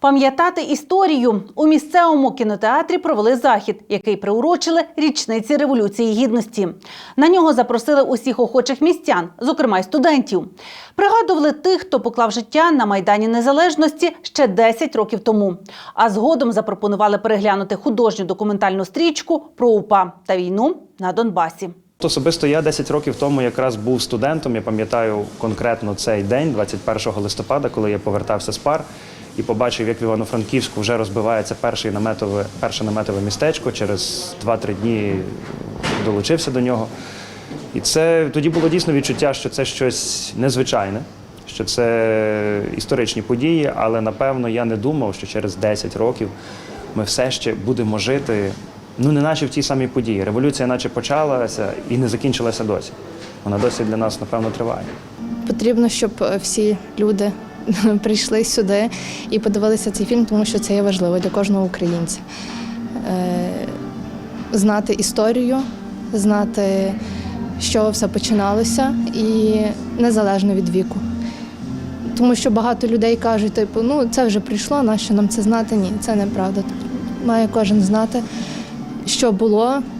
Пам'ятати історію у місцевому кінотеатрі провели захід, який приурочили річниці революції гідності. На нього запросили усіх охочих містян, зокрема й студентів. Пригадували тих, хто поклав життя на майдані незалежності ще 10 років тому. А згодом запропонували переглянути художню документальну стрічку про УПА та війну на Донбасі. Особисто я 10 років тому якраз був студентом. Я пам'ятаю конкретно цей день, 21 листопада, коли я повертався з пар і побачив, як в Івано-Франківську вже розбивається перший наметове, перше наметове містечко. Через 2-3 дні долучився до нього. І це тоді було дійсно відчуття, що це щось незвичайне, що це історичні події, але напевно я не думав, що через 10 років ми все ще будемо жити, ну не наче в тій самій події. Революція наче почалася і не закінчилася досі. Вона досі для нас, напевно, триває. Потрібно, щоб е, всі люди прийшли сюди і подивилися цей фільм, тому що це є важливо для кожного українця. Е, Знати історію, знати, з чого все починалося, і незалежно від віку. Тому що багато людей кажуть, типу, ну це вже прийшло, нащо нам це знати? Ні, це неправда. Має кожен знати, що було,